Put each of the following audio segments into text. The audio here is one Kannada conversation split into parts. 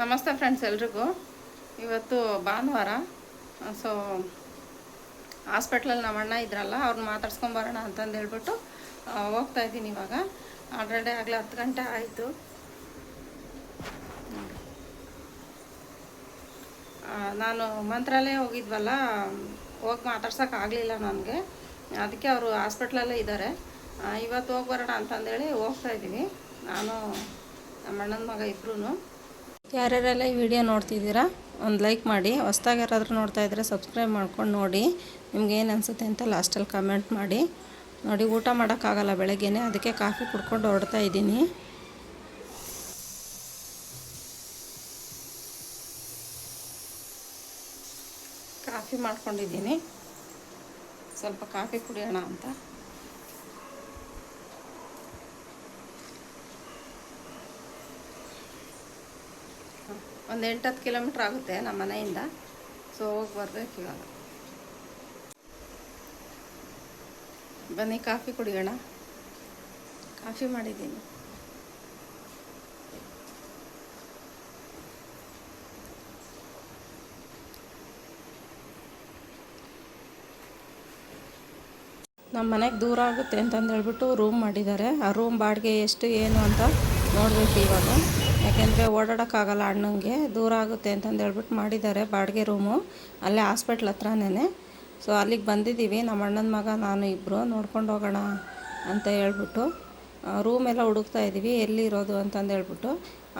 ನಮಸ್ತೆ ಫ್ರೆಂಡ್ಸ್ ಎಲ್ರಿಗೂ. ಇವತ್ತು ಭಾನುವಾರ ಸೊ ಹಾಸ್ಪಿಟ್ಲಲ್ಲಿ ನಮ್ಮ ಅಣ್ಣ ಇದ್ರಲ್ಲ, ಅವ್ರನ್ನ ಮಾತಾಡ್ಸ್ಕೊಂಬರೋಣ ಅಂತಂದು ಹೇಳ್ಬಿಟ್ಟು ಹೋಗ್ತಾ ಇದ್ದೀನಿ ಇವಾಗ. ಆಲ್ರೆಡಿ ಆಗಲೇ ಹತ್ತು ಗಂಟೆ ಆಯಿತು. ನಾನು ಮಂತ್ರಾಲಯ ಹೋಗಿದ್ವಲ್ಲ, ಹೋಗಿ ಮಾತಾಡ್ಸೋಕೆ ಆಗಲಿಲ್ಲ ನನಗೆ. ಅದಕ್ಕೆ ಅವರು ಹಾಸ್ಪಿಟ್ಲಲ್ಲೇ ಇದ್ದಾರೆ ಇವತ್ತು ಹೋಗಿ ಬರೋಣ ಅಂತಂದೇಳಿ ಹೋಗ್ತಾ ಇದ್ದೀವಿ ನಾನು ನಮ್ಮ ಅಣ್ಣನ ಮಗ ಇಬ್ಬರೂ ಯಾರ್ಯಾರೆಲ್ಲ ಈ ವಿಡಿಯೋ ನೋಡ್ತಿದ್ದೀರಾ, ಒಂದು ಲೈಕ್ ಮಾಡಿ. ಹೊಸ್ದಾಗಿ ಯಾರಾದರೂ ನೋಡ್ತಾ ಇದ್ದರೆ ಸಬ್ಸ್ಕ್ರೈಬ್ ಮಾಡ್ಕೊಂಡು ನೋಡಿ. ನಿಮ್ಗೆ ಏನು ಅನಿಸುತ್ತೆ ಅಂತ ಲಾಸ್ಟಲ್ಲಿ ಕಮೆಂಟ್ ಮಾಡಿ. ನೋಡಿ, ಊಟ ಮಾಡೋಕ್ಕಾಗಲ್ಲ ಬೆಳಗ್ಗೆನೆ, ಅದಕ್ಕೆ ಕಾಫಿ ಕುಡ್ಕೊಂಡು ಹೊರಡ್ತಾ ಇದ್ದೀನಿ. ಕಾಫಿ ಮಾಡ್ಕೊಂಡಿದ್ದೀನಿ. ಸ್ವಲ್ಪ ಕಾಫಿ ಕುಡಿಯೋಣ ಅಂತ. ಒಂದು ಎಂಟತ್ತು ಕಿಲೋಮೀಟ್ರ್ ಆಗುತ್ತೆ ನಮ್ಮ ಮನೆಯಿಂದ. ಸೊ ಹೋಗಿ ಬರ್ಬೇಕು ಇವಾಗ ಬನ್ನಿ, ಕಾಫಿ ಕುಡಿಯೋಣ. ಕಾಫಿ ಮಾಡಿದ್ದೀನಿ. ನಮ್ಮ ಮನೆಗೆ ದೂರ ಆಗುತ್ತೆ ಅಂತಂದೇಳ್ಬಿಟ್ಟು ರೂಮ್ ಮಾಡಿದ್ದಾರೆ. ಆ ರೂಮ್ ಬಾಡಿಗೆ ಎಷ್ಟು, ಏನು ಅಂತ ನೋಡಬೇಕು ಇವಾಗ. ಯಾಕೆಂದರೆ ಓಡಾಡೋಕ್ಕಾಗಲ್ಲ ಅಣ್ಣಂಗೆ, ದೂರ ಆಗುತ್ತೆ ಅಂತಂದು ಹೇಳ್ಬಿಟ್ಟು ಮಾಡಿದ್ದಾರೆ ಬಾಡಿಗೆ ರೂಮು. ಅಲ್ಲೇ ಹಾಸ್ಪಿಟ್ಲ್ ಹತ್ರನೇ ಸೊ ಅಲ್ಲಿಗೆ ಬಂದಿದ್ದೀವಿ ನಮ್ಮ ಅಣ್ಣನ ಮಗ, ನಾನು ಇಬ್ಬರು ನೋಡ್ಕೊಂಡು ಹೋಗೋಣ ಅಂತ ಹೇಳ್ಬಿಟ್ಟು ರೂಮ್ ಎಲ್ಲ ಹುಡುಕ್ತಾ ಇದ್ದೀವಿ ಎಲ್ಲಿ ಇರೋದು ಅಂತಂದು ಹೇಳ್ಬಿಟ್ಟು,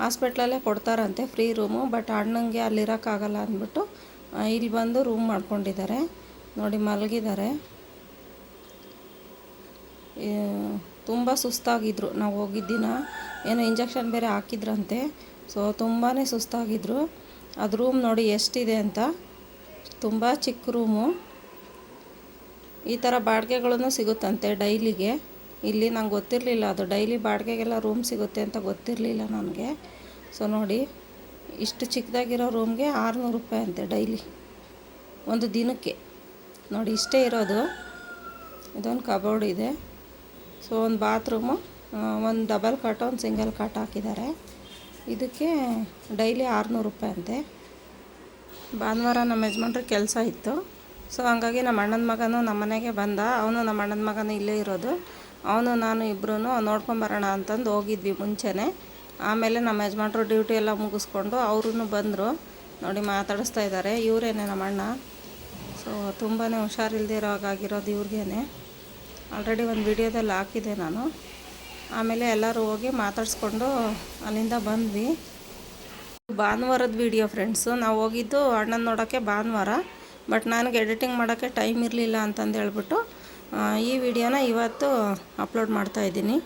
ಹಾಸ್ಪಿಟ್ಲಲ್ಲೇ ಕೊಡ್ತಾರಂತೆ ಫ್ರೀ ರೂಮು ಬಟ್ ಅಣ್ಣಂಗೆ ಅಲ್ಲಿರೋಕ್ಕಾಗಲ್ಲ ಅಂದ್ಬಿಟ್ಟು ಇಲ್ಲಿ ಬಂದು ರೂಮ್ ಮಾಡ್ಕೊಂಡಿದ್ದಾರೆ. ನೋಡಿ, ಮಲಗಿದ್ದಾರೆ. ತುಂಬ ಸುಸ್ತಾಗಿದ್ದರು ನಾವು ಹೋಗಿದ್ದ ದಿನ ಏನೋ ಇಂಜೆಕ್ಷನ್ ಬೇರೆ ಹಾಕಿದ್ರಂತೆ. ಸೊ ತುಂಬಾ ಸುಸ್ತಾಗಿದ್ದರು ಅದು ರೂಮ್ ನೋಡಿ ಎಷ್ಟಿದೆ ಅಂತ. ತುಂಬ ಚಿಕ್ಕ ರೂಮು ಈ ಥರ ಬಾಡಿಗೆಗಳನ್ನು ಸಿಗುತ್ತಂತೆ ಡೈಲಿಗೆ. ಇಲ್ಲಿ ನಂಗೆ ಗೊತ್ತಿರಲಿಲ್ಲ ಅದು. ಡೈಲಿ ಬಾಡಿಗೆಗೆಲ್ಲ ರೂಮ್ ಸಿಗುತ್ತೆ ಅಂತ ಗೊತ್ತಿರಲಿಲ್ಲ ನನಗೆ. ಸೊ ನೋಡಿ ಇಷ್ಟು ಚಿಕ್ಕದಾಗಿರೋ ರೂಮ್ಗೆ ಆರುನೂರು ರೂಪಾಯಿ ಅಂತೆ ಡೈಲಿ. ಒಂದು ದಿನಕ್ಕೆ. ನೋಡಿ ಇಷ್ಟೇ ಇರೋದು. ಇದೊಂದು ಕಬೋರ್ಡ್ ಇದೆ. ಸೊ ಒಂದು ಬಾತ್ರೂಮು ಒಂದು ಡಬಲ್ ಕಾಟ ಒಂದು ಸಿಂಗಲ್ ಕಾಟ್ ಹಾಕಿದ್ದಾರೆ. ಇದಕ್ಕೆ ಡೈಲಿ ಆರುನೂರು ರೂಪಾಯಿ ಅಂತೆ. ಭಾನುವಾರ ನಮ್ಮ ಯಜಮಾನ್ರಿಗೆ ಕೆಲಸ ಇತ್ತು. ಸೊ ಹಂಗಾಗಿ ನಮ್ಮ ಅಣ್ಣನ ಮಗನು ನಮ್ಮ ಮನೆಗೆ ಬಂದ. ಅವನು ನಮ್ಮ ಅಣ್ಣನ ಮಗನ ಇಲ್ಲೇ ಇರೋದು. ಅವನು, ನಾನು ಇಬ್ಬರೂ ನೋಡ್ಕೊಂಬರೋಣ ಅಂತಂದು ಹೋಗಿದ್ವಿ ಮುಂಚೆನೇ. ಆಮೇಲೆ ನಮ್ಮ ಯಜಮಾನ್ರು ಡ್ಯೂಟಿ ಎಲ್ಲ ಮುಗಿಸ್ಕೊಂಡು ಅವರು ಬಂದರು. ನೋಡಿ, ಮಾತಾಡಿಸ್ತಾ ಇದ್ದಾರೆ. ಇವರೇನೆ ನಮ್ಮ ಅಣ್ಣ. ಸೊ ತುಂಬಾ ಹುಷಾರಿಲ್ಲದೆ ಇರೋ ಹಾಗಾಗಿರೋದು ಇವ್ರಿಗೇನೆ. ಆಲ್ರೆಡಿ ಒಂದು ವಿಡಿಯೋದಲ್ಲಿ ಹಾಕಿದೆ ನಾನು. ಆಮೇಲೆ ಎಲ್ಲರೂ ಹೋಗಿ ಮಾತಾಡಿಸ್ಕೊಂಡು ಅಲ್ಲಿಂದ ಬಂದ್ವಿ. ಭಾನುವಾರದ ವಿಡಿಯೋ ಫ್ರೆಂಡ್ಸು, ನಾವು ಹೋಗಿದ್ದು ಅಣ್ಣನ ನೋಡೋಕ್ಕೆ ಭಾನುವಾರ, ಬಟ್ ನನಗೆ ಎಡಿಟಿಂಗ್ ಮಾಡೋಕ್ಕೆ ಟೈಮ್ ಇರಲಿಲ್ಲ ಅಂತಂದು ಹೇಳ್ಬಿಟ್ಟು ಈ ವಿಡಿಯೋನ ಇವತ್ತು ಅಪ್ಲೋಡ್ ಮಾಡ್ತಾ ಇದ್ದೀನಿ.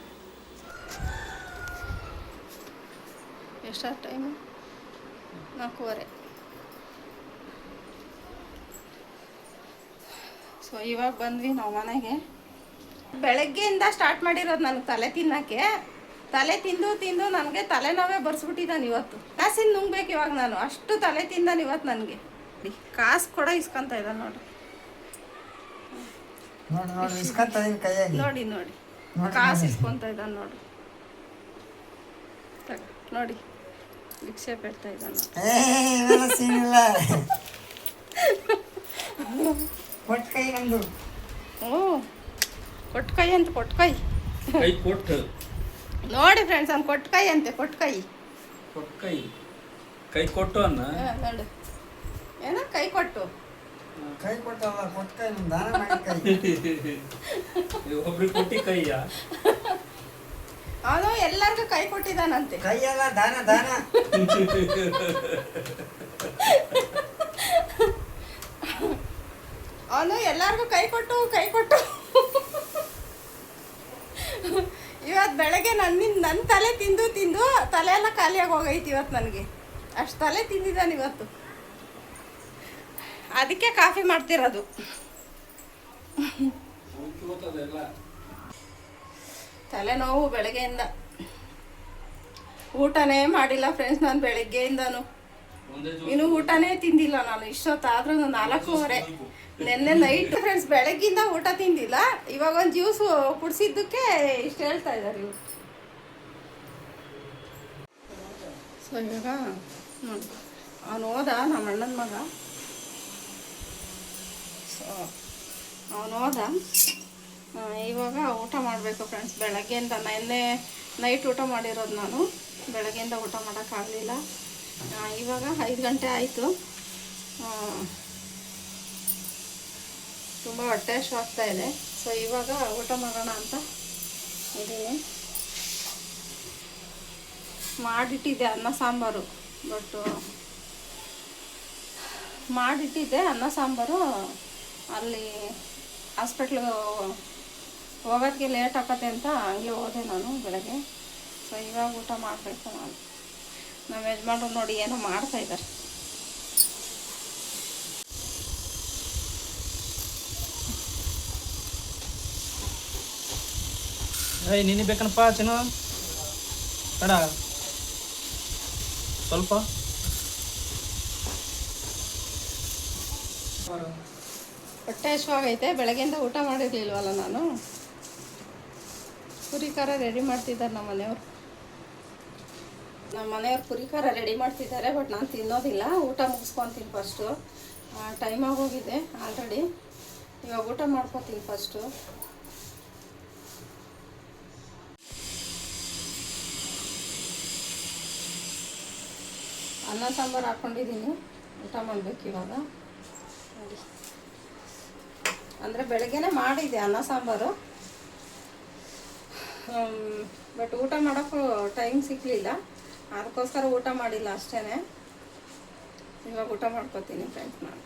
ಎಷ್ಟ ಟೈಮು? ನಾಲ್ಕೂವರೆ. ಸೊ ಇವಾಗ ಬಂದ್ವಿ ನಾವು ಮನೆಗೆ. ಬೆಳಗ್ಗೆಯಿಂದ ಸ್ಟಾರ್ಟ್ ಮಾಡಿರೋದು ನನಗೆ ತಲೆ ತಿನ್ನಕ್ಕೆ. ತಲೆ ತಿಂದು ತಿಂದು ನನಗೆ ತಲೆನೋವೇ ಬರ್ಸ್ಬಿಟ್ಟಿದ್ದಾನೆ ಇವತ್ತು. ಕಾಸಿನ ನುಂಗ್ಬೇಕು ಇವಾಗ ನಾನು. ಅಷ್ಟು ತಲೆ ತಿಂದಾನೆ ಇವತ್ತು ನನಗೆ. ಕಾಸು ಕೂಡ ಇಸ್ಕೊಂತ ಇದ್ದಾನೆ ನೋಡ್ರಿ ನೋಡಿ ನೋಡಿ ಕಾಸು ಇಸ್ಕೊಂತ ಇದ್ದಾನೆ ನೋಡ್ರಿ ನೋಡಿ. ಭಿಕ್ಷೆ ಬೇಡ್ತಾ ಇದ್ದಾನೆ ಹ್ಞೂ ಕೊಟ್ಕೈ ಅಂತ ಕೊಟ್ಕೈ ಕೈ ಕೊಟ್ಟು. ನೋಡಿ ಫ್ರೆಂಡ್ಸ್ ಅವ್ನು ಕೊಟ್ಕೈ ಅಂತೆ ಕೊಟ್ಕೈ ಕೊಟ್ಟು ಕೈ ಕೈ ಕೊಟ್ಟು ಅನ್ನ? ಹಾ, ನೋಡು ಏನೋ ಕೈ ಕೊಟ್ಟು. ಕೈ ಕೊಟ್ಟಲ್ಲ ಕೊಟ್ಟು ಕೈ ನಮ್ದು ದಾನ ಮಾಡಿ ಕೈ ಒಬ್ರಿಗೆ ಕೊಟ್ಟಿ ಕೈಯ? ಅವನು ಎಲ್ಲರಿಗೂ ಕೈ ಕೊಟ್ಟಿದ್ದಾನಂತೆ ಕೈ ಅಲ್ಲ ದಾನ ದಾನ. ಅವನು ಎಲ್ಲರಿಗೂ ಕೈ ಕೊಟ್ಟು ಕೈ ಕೊಟ್ಟು ಇವತ್ತು ಬೆಳಗ್ಗೆ ನನ್ನಿಂದ ನನ್ನ ತಲೆ ತಿಂದು ತಿಂದು ತಲೆ ಎಲ್ಲ ಖಾಲಿಯಾಗಿ ಹೋಗೈತಿ ಇವತ್ತು ನನಗೆ. ಅಷ್ಟು ತಲೆ ತಿಂದಿದ್ದಾನೆ ಇವತ್ತು. ಅದಕ್ಕೆ ಕಾಫಿ ಮಾಡ್ತಿರೋದು. ತಲೆನೋವು ಬೆಳಗ್ಗೆಯಿಂದ. ಊಟನೇ ಮಾಡಿಲ್ಲ ಫ್ರೆಂಡ್ಸ್ ನಾನು ಬೆಳಗ್ಗೆಯಿಂದನು. ಇನ್ನು ಊಟನೇ ತಿಂದಿಲ್ಲ ನಾನು, ಇಷ್ಟೊತ್ತಾದ್ರೂ ನಾಲ್ಕೂವರೆ. ನಿನ್ನೆ ನೈಟ್ ಫ್ರೆಂಡ್ಸ್ ಬೆಳಗ್ಗಿಂದ ಊಟ ತಿಂದಿಲ್ಲ, ಇವಾಗ ಒಂದು ಜ್ಯೂಸ್ ಕುಡಿಸಿದ್ದಕ್ಕೆ ಇಷ್ಟು ಹೇಳ್ತಾ ಇದ್ದಾರೆ ಇವರು. ಸೊ ಇವಾಗ ಅವನು ಹೋದ ನಮ್ಮ ಅಣ್ಣನ ಮಗ. ಸೊ ಅವನು ಹೋದ. ಇವಾಗ ಊಟ ಮಾಡಬೇಕು ಫ್ರೆಂಡ್ಸ್ ಬೆಳಗ್ಗೆಯಿಂದ. ನೆನ್ನೆ ನೈಟ್ ಊಟ ಮಾಡಿರೋದು ನಾನು. ಬೆಳಗ್ಗೆಯಿಂದ ಊಟ ಮಾಡೋಕ್ಕಾಗಲಿಲ್ಲ ಇವಾಗ ಐದು ಗಂಟೆ ಆಯಿತು. ತುಂಬ ಹೊಟ್ಟೆ ಆಗ್ತಾ ಇದೆ. ಸೊ ಇವಾಗ ಊಟ ಮಾಡೋಣ ಅಂತ ಇದ್ದೀನಿ. ಮಾಡಿಟ್ಟಿದ್ದೆ ಅನ್ನ ಸಾಂಬಾರು ಬಟ್ ಮಾಡಿಟ್ಟಿದ್ದೆ ಅನ್ನ ಸಾಂಬಾರು. ಅಲ್ಲಿ ಹಾಸ್ಪಿಟ್ಲಿಗೆ ಹೋಗೋದಕ್ಕೆ ಲೇಟ್ ಆಗತ್ತೆ ಅಂತ ಹಂಗೆ ಹೋದೆ ನಾನು ಬೆಳಗ್ಗೆ. ಸೊ ಇವಾಗ ಊಟ ಮಾಡಬೇಕು ನಾನು. ನಮ್ಮ ಯಜಮಾನ್ರು ನೋಡಿ ಏನೋ ಮಾಡ್ತಾ ಇದ್ದಾರೆ ಏಯ್ ನೀನು ಬೇಕನಪ್ಪ ಚೆನ್ನ? ಬೇಡ. ಸ್ವಲ್ಪ. ಹೊಟ್ಟೆ ಹಶ್ವಾಗೈತೆ ಬೆಳಗ್ಗೆಯಿಂದ ಊಟ ಮಾಡಿರ್ಲಿಲ್ವಲ್ಲ ನಾನು? ಪುರಿ ಖಾರ ರೆಡಿ ಮಾಡ್ತಿದ್ದಾರೆ ನಮ್ಮ ಮನೆಯವ್ರು. ನಮ್ಮ ಮನೆಯವ್ರು ಪುರಿ ಖಾರ ರೆಡಿ ಮಾಡ್ತಿದ್ದಾರೆ, ಬಟ್ ನಾನು ತಿನ್ನೋದಿಲ್ಲ. ಊಟ ಮುಗಿಸ್ಕೊತೀನಿ ಫಸ್ಟು ಟೈಮ್ ಆಗೋಗಿದೆ ಆಲ್ರೆಡಿ ಇವಾಗ ಊಟ ಮಾಡ್ಕೊತೀನಿ ಫಸ್ಟು ಅನ್ನ ಸಾಂಬಾರು ಹಾಕ್ಕೊಂಡಿದ್ದೀನಿ ಊಟ ಮಾಡಬೇಕು ಇವಾಗ. ಅಂದರೆ ಬೆಳಗ್ಗೆನೇ ಮಾಡಿದ್ದೆ ಅನ್ನ ಸಾಂಬಾರು. ಬಟ್ ಊಟ ಮಾಡೋಕ್ಕೂ ಟೈಮ್ ಸಿಗಲಿಲ್ಲ. ಅದಕ್ಕೋಸ್ಕರ ಊಟ ಮಾಡಿಲ್ಲ ಅಷ್ಟೇ ಇವಾಗ ಊಟ ಮಾಡ್ಕೊತೀನಿ ಫ್ರೆಂಡ್ಸ್ ನಾನು